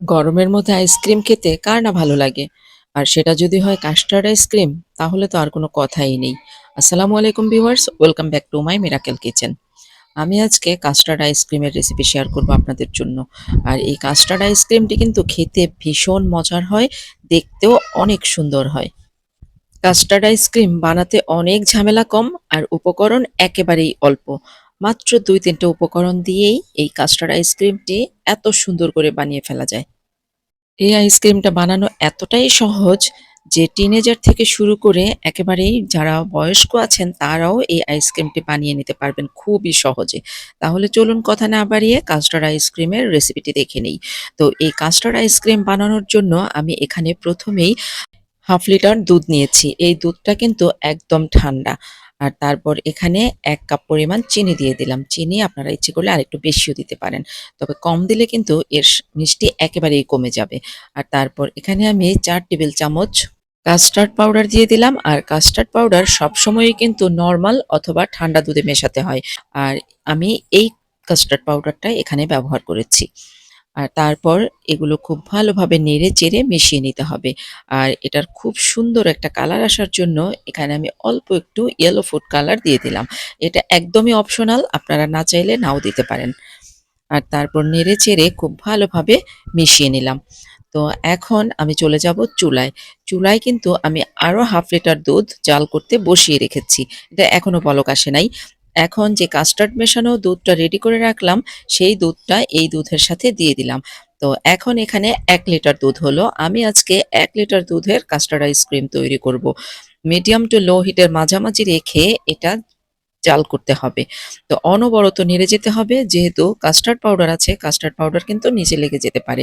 গরমের মধ্যে আইসক্রিম খেতে কার না ভালো লাগে? আর সেটা যদি হয় কাস্টার্ড আইসক্রিম তাহলে তো আর কোনো কথাই নেই। আসসালামু আলাইকুম viewers welcome back to my miracle kitchen আমি আজকে কাস্টার্ড আইসক্রিমের রেসিপি শেয়ার করব আপনাদের জন্য। আর এই কাস্টার্ড আইসক্রিমটি কিন্তু খেতে ভীষণ মজার হয়, দেখতেও অনেক সুন্দর হয়। কাস্টার্ড আইসক্রিম বানাতে অনেক ঝামেলা কম, আর উপকরণ একেবারেই অল্প। মাত্র দুই তিনটে উপকরণ দিয়েই এই কাস্টার্ড আইসক্রিমটি এত সুন্দর করে বানিয়ে ফেলা যায়। এই আইসক্রিমটা বানানো এতটাই সহজ যে টিনেজার থেকে শুরু করে একেবারেই যারা বয়স্ক আছেন, তারাও এই আইসক্রিমটি বানিয়ে নিতে পারবেন খুবই সহজে। তাহলে চলুন কথা না বাড়িয়ে কাস্টার্ড আইসক্রিমের রেসিপিটি দেখে নিই। তো এই কাস্টার্ড আইসক্রিম বানানোর জন্য আমি এখানে প্রথমেই হাফ লিটার দুধ নিয়েছি। এই দুধটা কিন্তু একদম ঠান্ডা। আর তারপর এখানে এক কাপ পরিমাণ চিনি দিয়ে দিলাম। চিনি আপনারা ইচ্ছে করলে আরেকটু বেশিও দিতে পারেন। তবে কম দিলে কিন্তু এর মিষ্টি একেবারেই কমে যাবে। আর তারপর এখানে আমি চার টেবিল চামচ কাস্টার্ড পাউডার দিয়ে দিলাম। আর কাস্টার্ড পাউডার সবসময়ই কিন্তু নর্মাল অথবা ঠান্ডা দুধে মেশাতে হয়। আর আমি এই কাস্টার্ড পাউডারটা এখানে ব্যবহার করেছি। আর তারপর এগুলো খুব ভালোভাবে নেড়ে চেড়ে মিশিয়ে নিতে হবে। আর এটার খুব সুন্দর একটা কালার আসার জন্য এখানে আমি অল্প একটু ইয়েলো ফুড কালার দিয়ে দিলাম। এটা একদমই অপশনাল আপনারা না চাইলে নাও দিতে পারেন। আর তারপর নেড়ে চেড়ে খুব ভালোভাবে মিশিয়ে নিলাম। তো এখন আমি চলে যাব চুলায়। চুলায় কিন্তু আমি আরও হাফ লিটার দুধ জাল করতে বসিয়ে রেখেছি। এটা এখনও বলক আসে নাই। এখন যে কাস্টার্ড মেশানো দুধটা রেডি করে রাখলাম, সেই দুধটা এই দুধের সাথে দিয়ে দিলাম। তো এখন এখানে এক লিটার দুধ হলো। আমি আজকে এক লিটার দুধের কাস্টার্ড আইসক্রিম তৈরি করব। মিডিয়াম টু লো হিটের মাঝামাঝি রেখে এটা জাল করতে হবে। তো অনবরত নেড়ে যেতে হবে, যেহেতু কাস্টার্ড পাউডার আছে কাস্টার্ড পাউডার কিন্তু নিচে লেগে যেতে পারে।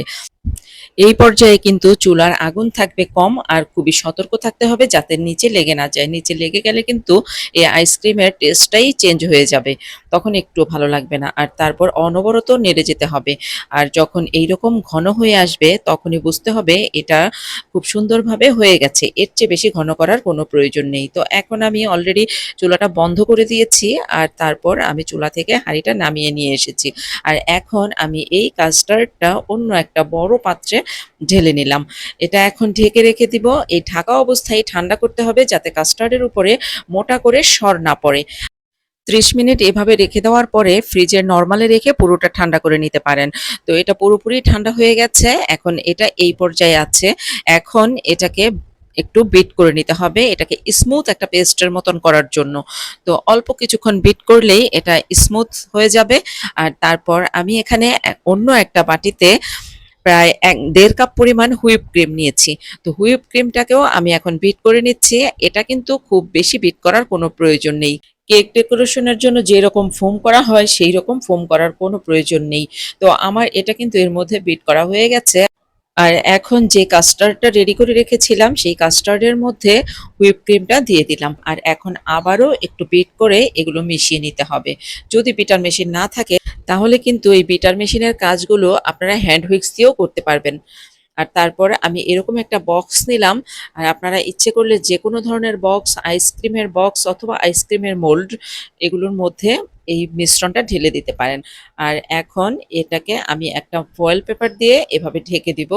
এই পর্যায়ে কিন্তু চুলার আগুন থাকবে কম আর খুবই সতর্ক থাকতে হবে যাতে নিচে লেগে না যায়। নিচে লেগে গেলে কিন্তু এই আইসক্রিমের টেস্টটাই চেঞ্জ হয়ে যাবে। তখন একটু ভালো লাগবে না। আর তারপর অনবরত নেড়ে যেতে হবে। আর যখন এই রকম ঘন হয়ে আসবে, তখনই বুঝতে হবে এটা খুব সুন্দরভাবে হয়ে গেছে। এর চেয়ে বেশি ঘন করার কোনো প্রয়োজন নেই। তো এখন আমি অলরেডি চুলাটা বন্ধ করে দিয়েছি আর তারপর আমি চুলা থেকে হাঁড়িটা নামিয়ে নিয়ে এসেছি। আর এখন আমি এই কাস্টার্ডটা অন্য একটা বড় পাত্রে ঢেলে নিলাম। এটা এখন ঢেকে রেখে দিব। এই ঢাকা অবস্থায় ঠান্ডা করতে হবে যাতে কাস্টার্ডের উপরে মোটা করে সর না পড়ে। ত্রিশ মিনিট এভাবে রেখে দেওয়ার পরে ফ্রিজের নর্মালে রেখে পুরোটা ঠান্ডা করে নিতে পারেন। তো এটা পুরোপুরি ঠান্ডা হয়ে গেছে। এখন এটা এই পর্যায়ে আছে। এখন এটাকে একটু বিট করে নিতে হবে। এটাকে স্মুথ একটা পেস্টের মতন করার জন্য। তো অল্প কিছুক্ষণ বিট করলেই এটা স্মুথ হয়ে যাবে। আর তারপর আমি এখানে অন্য একটা বাটিতে প্রায় এক দেড় কাপ পরিমাণ হুইপ ক্রিম নিয়েছি। তো হুইপ ক্রিমটাকেও আমি এখন বিট করে নিচ্ছি। এটা কিন্তু খুব বেশি বিট করার কোনো প্রয়োজন নেই। কেক ডেকোরেশনের জন্য যেরকম ফোম করা হয় সেই রকম ফোম করার কোনো প্রয়োজন নেই। তো আমার এটা কিন্তু এর মধ্যে বিট করা হয়ে গেছে। আর এখন যে কাস্টার্ডটা রেডি করে রেখেছিলাম, সেই কাস্টার্ডের মধ্যে হুইপ ক্রিমটা দিয়ে দিলাম। আর এখন আবারও একটু বিট করে এগুলো মিশিয়ে নিতে হবে। যদি বিটার মেশিন না থাকে, তাহলে কিন্তু এই বিটার মেশিনের কাজগুলো আপনারা হ্যান্ড হুইক্স দিয়েও করতে পারবেন। আর তারপরে আমি এরকম একটা বক্স নিলাম। আর আপনারা ইচ্ছে করলে যে কোনো ধরনের বক্স আইসক্রিমের বক্স অথবা আইসক্রিমের মোল্ড এগুলোর মধ্যে এই মিশ্রণটা ঢেলে দিতে পারেন। আর এখন এটাকে আমি একটা ফয়েল পেপার দিয়ে এভাবে ঢেকে দিব।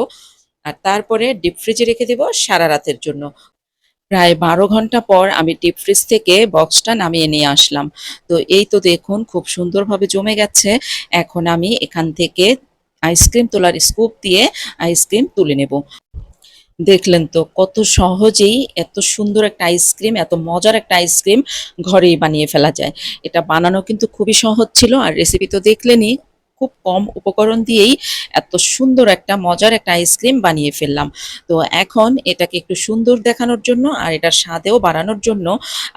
আর তারপরে ডিপ ফ্রিজে রেখে দিব সারা রাতের জন্য। প্রায় বারো ঘণ্টা পর আমি ডিপ ফ্রিজ থেকে বক্সটা নামিয়ে নিয়ে আসলাম। তো এই তো দেখুন খুব সুন্দরভাবে জমে গেছে। এখন আমি এখান থেকে আইসক্রিম তোলার স্কুপ দিয়ে আইসক্রিম তুলে নেব। দেখলেন তো, কত সহজেই এত সুন্দর একটা আইসক্রিম এত মজার একটা আইসক্রিম ঘরেই বানিয়ে ফেলা যায়। এটা বানানো কিন্তু খুবই সহজ ছিল আর রেসিপি তো দেখলেনই, খুব কম উপকরণ দিয়েই এত সুন্দর একটা মজার একটা আইসক্রিম বানিয়ে ফেললাম। তো এখন এটাকে একটু সুন্দর দেখানোর জন্য আর এটার স্বাদেও বাড়ানোর জন্য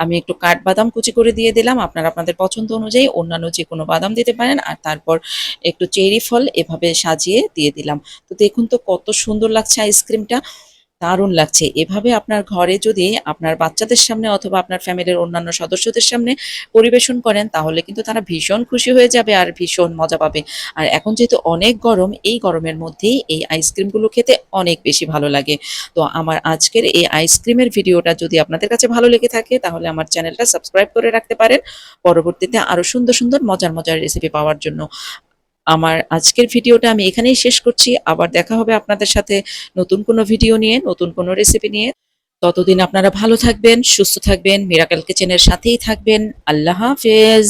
আমি একটু কাঠবাদাম কুচি করে দিয়ে দিলাম। আপনারা আপনাদের পছন্দ অনুযায়ী অন্যান্য যে কোনো বাদাম দিতে পারেন আর তারপর একটু চেরি ফল এভাবে সাজিয়ে দিয়ে দিলাম। তো দেখুন তো কত সুন্দর লাগছে আইসক্রিমটা দারুণ লাগছে। এভাবে আপনার ঘরে যদি আপনার বাচ্চাদের সামনে অথবা আপনার ফ্যামিলির অন্যান্য সদস্যদের সামনে পরিবেশন করেন, তাহলে কিন্তু তারা ভীষণ খুশি হয়ে যাবে আর ভীষণ মজা পাবে। আর এখন যেহেতু অনেক গরম, এই গরমের মধ্যেই এই আইসক্রিমগুলো খেতে অনেক বেশি ভালো লাগে। তো আমার আজকের এই আইসক্রিমের ভিডিওটা যদি আপনাদের কাছে ভালো লেগে থাকে, তাহলে আমার চ্যানেলটা সাবস্ক্রাইব করে রাখতে পারেন। পরবর্তীতে আরও সুন্দর সুন্দর মজার মজার রেসিপি পাওয়ার জন্য। আমার আজকের ভিডিওটা আমি এখানেই শেষ করছি। আবার দেখা হবে আপনাদের সাথে নতুন কোনো ভিডিও নিয়ে, নতুন কোনো রেসিপি নিয়ে। ততদিন আপনারা ভালো থাকবেন, সুস্থ থাকবেন মিরাকেল কিচেনের সাথেই থাকবেন। আল্লাহ হাফেজ।